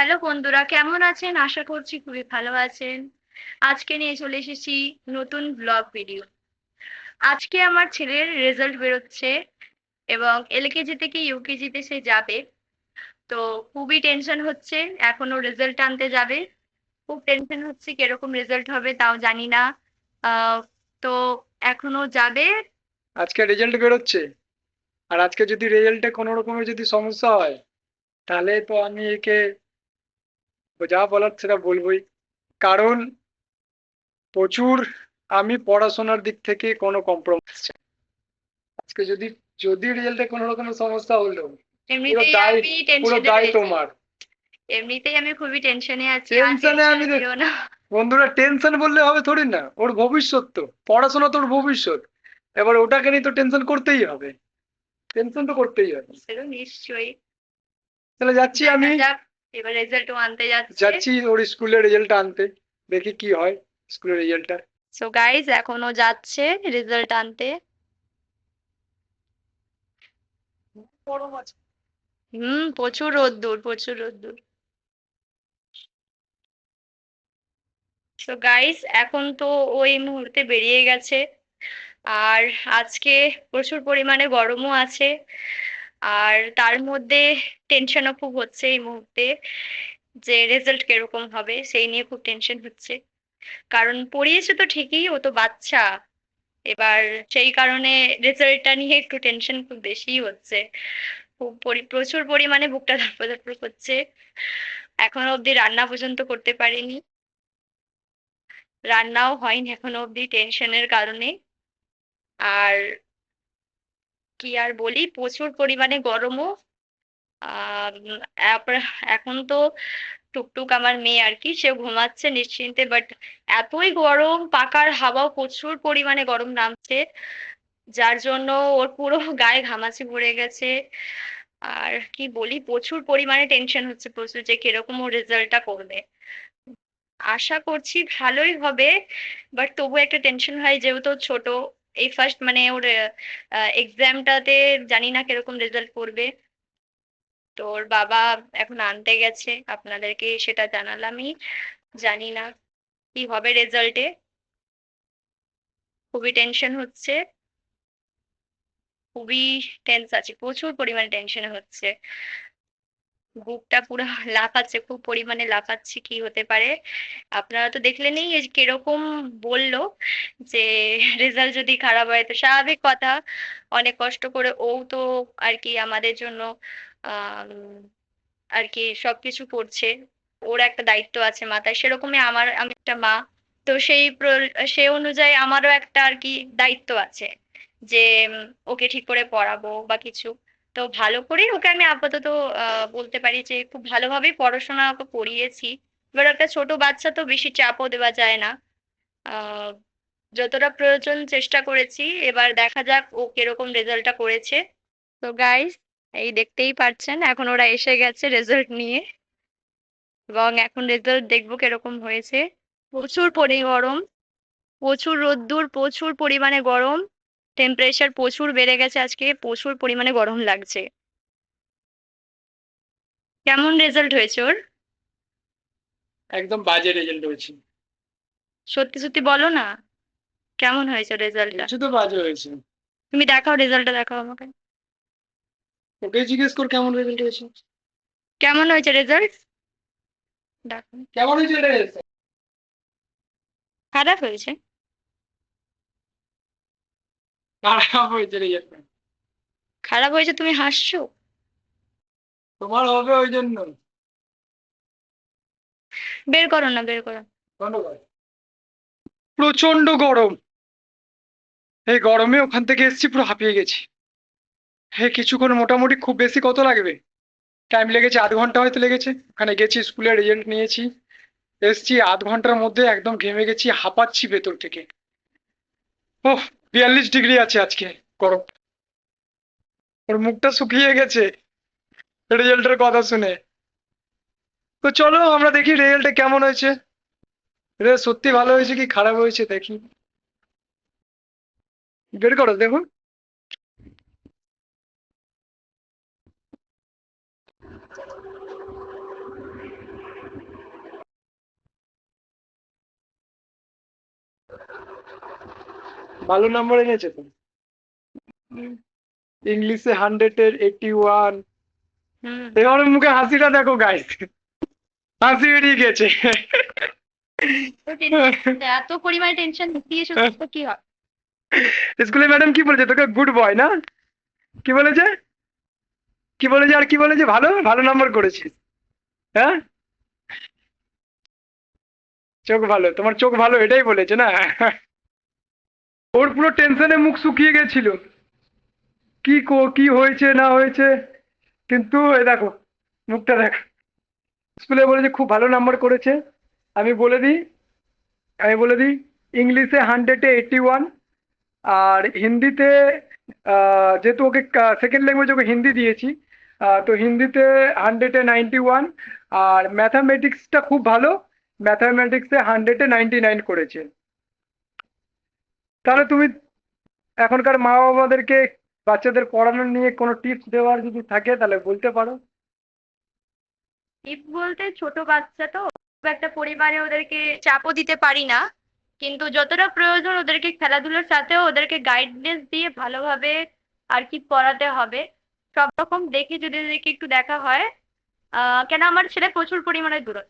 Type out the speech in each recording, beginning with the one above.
Hello বন্ধুরা, কেমন আছেন? আশা করছি খুবই ভালো আছেন। আজকে নিয়ে চলে এসেছি নতুন ব্লগ ভিডিও আজকে আমার ছেলের রেজাল্ট বেরোচ্ছে এবং এলকেজি থেকে ইউকেজিতে সে যাবে। তো খুবই টেনশন হচ্ছে, এখনও রেজাল্ট আনতে যাবে। খুব টেনশন হচ্ছে কীরকম রেজাল্ট হবে তাও জানি না। তো এখনও যাবে। আজকে রেজাল্ট বেরোচ্ছে। আর আজকে যদি রেজাল্টে কোনো রকমের যদি সমস্যা হয়, তাহলে তো আমি একে যা বলার সেটা বলবোই। কারণ প্রচুর আমি পড়াশোনার দিক থেকে কোনো কম্প্রোমাইজ আজকে যদি যদি রেজাল্টে কোনো রকমের সমস্যা হলো পুরো দায় তোমার। এমনিতেই আমি খুবই টেনশনে আছি টেনশনে আমি বন্ধুরা টেনশন বললে হবে থোড়ি না ওর ভবিষ্যৎ তো। পড়াশোনা তোর ভবিষ্যৎ। এবার ওটাকে নিয়ে তো টেনশন করতেই হবে। টেনশন তো করতেই হবে। নিশ্চয়ই। তাহলে যাচ্ছি আমি। এবার রেজাল্টও আনতে যাচ্ছে। যাচ্ছি ওর স্কুলের রেজাল্ট আনতে। দেখি কি হয় স্কুলের রেজাল্টটা সো গাইজ এখনও যাচ্ছে রেজাল্ট আনতে। হুম প্রচুর রোদ্দুর প্রচুর রোদ্দুর। সো গাইস এখন তো ওই মুহূর্তে বেরিয়ে গেছে। আর আজকে প্রচুর পরিমাণে গরমও আছে। আর তার মধ্যে টেনশনও খুব হচ্ছে এই মুহূর্তে যে রেজাল্ট কীরকম হবে সেই নিয়ে খুব টেনশন হচ্ছে। কারণ পড়িয়েছে তো ঠিকই, ও তো বাচ্চা। এবার সেই কারণে রেজাল্টটা নিয়ে একটু টেনশন খুব বেশিই হচ্ছে। খুব পরি- প্রচুর পরিমাণে বুকটা ধরপড় ধরপড় করছে। এখনও অবধি রান্না পর্যন্ত করতে পারিনি। রান্নাও হয়নি এখনও অবধি টেনশনের কারণে। আর কি আর বলি? প্রচুর পরিমাণে গরমও। এখন তো টুকটুক আমার মেয়ে আর কি সে ঘুমাচ্ছে নিশ্চিন্তে বাট এতই গরম, পাকার হাওয়াও প্রচুর পরিমাণে গরম নামছে, যার জন্য ওর পুরো গায়ে ঘামাচি ভরে গেছে। আর কি বলি, প্রচুর পরিমাণে টেনশন হচ্ছে প্রচুর, যে কীরকম ও রেজাল্টটা করবে। আশা করছি ভালোই হবে বাট তবু একটা টেনশন হয়, যেহেতু ছোট। এই ফার্স্ট মানে ওর এক্সামটাতে জানি না কীরকম রেজাল্ট করবে তো ওর বাবা এখন আনতে গেছে, আপনাদেরকে সেটা জানালামই। জানি না কি হবে রেজাল্টে খুবই টেনশন হচ্ছে। খুবই টেন্স আছে, প্রচুর পরিমাণে টেনশন হচ্ছে। বুকটা পুরো লাফাচ্ছে, খুব পরিমাণে লাফাচ্ছে, কি হতে পারে? আপনারা তো দেখলেনই কীরকম বলল যে রেজাল্ট যদি খারাপ হয়, তো স্বাভাবিক কথা। অনেক কষ্ট করে ও তো আর কি আমাদের জন্য আর কি সবকিছু করছে। ওর একটা দায়িত্ব আছে মাথায়, সেরকমই আমার, আমি একটা মা। তো সেই সে অনুযায়ী আমারও একটা আর কি দায়িত্ব আছে যে ওকে ঠিক করে পড়াবো বা কিছু। তো ভালো করেই ওকে আমি আপাতত বলতে পারি যে খুব ভালোভাবেই পড়াশোনা ওকে পড়িয়েছি এবার একটা ছোট বাচ্চা তো বেশি চাপও দেওয়া যায় না। যতটা প্রয়োজন চেষ্টা করেছি, এবার দেখা যাক ও কীরকম রেজাল্টটা করেছে। তো গাইস এই দেখতেই পাচ্ছেন, এখন ওরা এসে গেছে রেজাল্ট নিয়ে। এবং এখন রেজাল্ট দেখব কীরকম হয়েছে। প্রচুর পরি গরম, প্রচুর রোদ্দুর, প্রচুর পরিমাণে গরম। টেম্পারেচার প্রচুর বেড়ে গেছে আজকে প্রচুর পরিমাণে গরম লাগছে। কেমন রেজাল্ট হয়েছে ওর? একদম বাজে রেজাল্ট হয়েছে। সত্যি সত্যি বলো না কেমন হয়েছে রেজাল্টটা কিছু তো বাজে হয়েছে। তুমি দেখাও রেজাল্টটা দেখাও আমাকে। ওকে জিজ্ঞেস কর কেমন রেজাল্ট হয়েছে। কেমন হয়েছে রেজাল্ট দেখো। কেমন হয়েছে রেজাল্ট খারাপ হয়েছে? খারাপ হয়েছে রেজাল্ট খারাপ হয়েছে তুমি হাসছো? তোমার হবে ওই জন্য। বের করো না বের করো। প্রচণ্ড গরম। এই গরমে ওখান থেকে এসেছি পুরো হাঁপিয়ে গেছি। হ্যাঁ কিছুক্ষণ মোটামুটি খুব বেশি কত লাগবে? টাইম লেগেছে আধ ঘণ্টা হয়তো লেগেছে। ওখানে গেছি স্কুলের রেজাল্ট নিয়েছি। এসছি আধ ঘণ্টার মধ্যে একদম ঘেমে গেছি হাঁপাচ্ছি ভেতর থেকে। ওহ বিয়াল্লিশ ডিগ্রি আছে আজকে, গরম। ওর মুখটা শুকিয়ে গেছে। রেজাল্টের কথা শুনে। তো চলো, আমরা দেখি রেজাল্টটা কেমন হয়েছে। রে, সত্যি ভালো হয়েছে কি খারাপ হয়েছে দেখি। বের করো, দেখুন। ভালো নাম্বার এনেছে তো? ইংলিশে হান্ড্রেডের এইটি ওয়ান এবার ওর মুখে হাসিটা দেখো গাইস হাসি বেরিয়ে গেছে। এত পরিমাণে টেনশন দিয়েছ তো কি হয়? স্কুলে ম্যাডাম কি বলেছে? তোকে গুড বয় না? কি বলেছে? কি বলেছে আর কি বলেছে? ভালো? ভালো নাম্বার করেছিস হ্যাঁ? চোখ ভালো তোমার চোখ ভালো এটাই বলেছে না? ওর পুরো টেনশনে মুখ শুকিয়ে গেছিল। কি কো, কি হয়েছে, না হয়েছে? কিন্তু এই দেখো, মুখটা দেখ। স্কুলে বলেছে খুব ভালো নাম্বার করেছে। আমি বলে দিই, আমি বলে দিই, ইংলিশে হান্ড্রেডে এইটি ওয়ান আর হিন্দিতে যেহেতু okay second language okay Hindi দিয়েছি তো হিন্দিতে হান্ড্রেডে নাইনটি ওয়ান আর ম্যাথামেটিক্সটা খুব ভালো। ম্যাথামেটিক্সে হান্ড্রেডে নাইনটি নাইন করেছে। তাহলে তুমি এখনকার মা বাবাদেরকে বাচ্চাদের পড়ানো নিয়ে কোনো টিপস দেওয়ার যদি থাকে, তাহলে বলতে পারো। টিপ বলতে ছোট বাচ্চা তো একটা পরিবারে ওদেরকে চাপও দিতে পারি না। কিন্তু যতটা প্রয়োজন ওদেরকে খেলাধুলার সাথেও ওদেরকে গাইডনেস দিয়ে ভালোভাবে আর কি পড়াতে হবে। সব রকম দেখে যদি ওদেরকে একটু দেখা হয় কেন আমার ছেলে প্রচুর পরিমাণে দূরত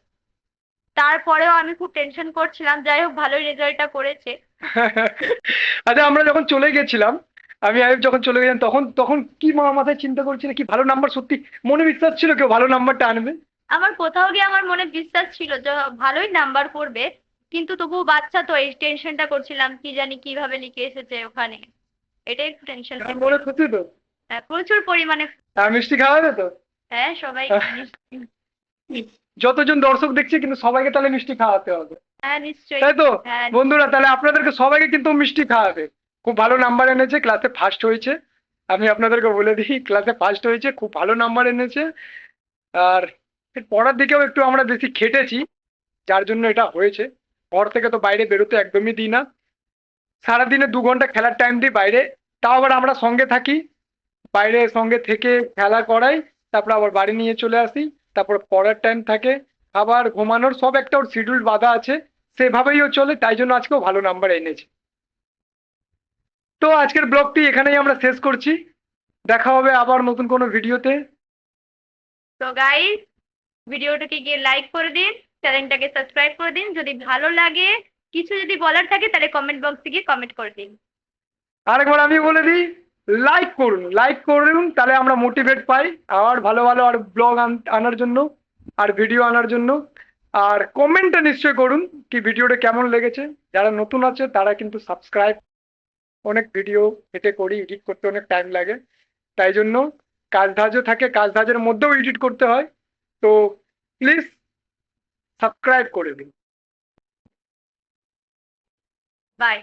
তারপরেও আমি খুব টেনশন করছিলাম যাই হোক ভালোই রেজাল্টটা করেছে। আচ্ছা আমরা যখন চলে গেছিলাম আমি আয়ুব যখন চলে গেলাম তখন তখন কি মা মাথায় চিন্তা করছিল কি ভালো নাম্বার সত্যি মনে বিশ্বাস ছিল কেউ ভালো নাম্বারটা আনবে? আমার কোথাও গিয়ে আমার মনে বিশ্বাস ছিল যে ভালোই নাম্বার করবে কিন্তু তবুও বাচ্চা তো এই টেনশনটা করছিলাম কি জানি কীভাবে লিখে এসেছে ওখানে। এটাই একটু টেনশন মনে সত্যি তো? প্রচুর পরিমাণে মিষ্টি খাওয়াবে তো? হ্যাঁ সবাই যতজন দর্শক দেখছে কিন্তু সবাইকে তাহলে মিষ্টি খাওয়াতে হবে। হ্যাঁ তাই তো? হ্যাঁ বন্ধুরা তাহলে আপনাদেরকে সবাইকে কিন্তু মিষ্টি খাওয়াবে। খুব ভালো নাম্বার এনেছে ক্লাসে ফার্স্ট হয়েছে। আমি আপনাদেরকে বলে দিই ক্লাসে ফার্স্ট হয়েছে খুব ভালো নাম্বার এনেছে। আর পড়ার দিকেও একটু আমরা বেশি খেটেছি যার জন্য এটা হয়েছে। ঘর থেকে তো বাইরে বেরোতে একদমই দিই না। সারাদিনে দু ঘণ্টা খেলার টাইম দিই বাইরে। তাও আবার আমরা সঙ্গে থাকি। বাইরে সঙ্গে থেকে খেলা করাই তারপর আবার বাড়ি নিয়ে চলে আসি। তারপর পড়ার টাইম থাকে আবার ঘুমানোর সব একটা ওর শিডিউল বাঁধা আছে সেভাবেই ও চলে তাই জন্য আজকেও ভালো নাম্বার এনেছে। তো আজকের ব্লগটি এখানেই আমরা শেষ করছি। দেখা হবে আবার নতুন কোনো ভিডিওতে। তো গাইস ভিডিওটাকে গিয়ে লাইক করে দিন চ্যানেলটাকে সাবস্ক্রাইব করে দিন। যদি ভালো লাগে কিছু যদি বলার থাকে তাহলে কমেন্ট বক্সে গিয়ে কমেন্ট করে দিন। আরেকবার আমি বলে দিই লাইক করুন লাইক করুন তাহলে আমরা মোটিভেট পাই। আর ভালো ভালো আর ব্লগ আনার জন্য, আর ভিডিও আনার জন্য। আর কমেন্টটা নিশ্চয় করুন কি ভিডিওটা কেমন লেগেছে। যারা নতুন আছে, তারা কিন্তু সাবস্ক্রাইব অনেক ভিডিও হেঁটে করি এডিট করতে অনেক টাইম লাগে। তাই জন্য কাজ ধাজও থাকে কাজ ধাজের মধ্যেও এডিট করতে হয়। তো প্লিজ সাবস্ক্রাইব করে দিন। বাই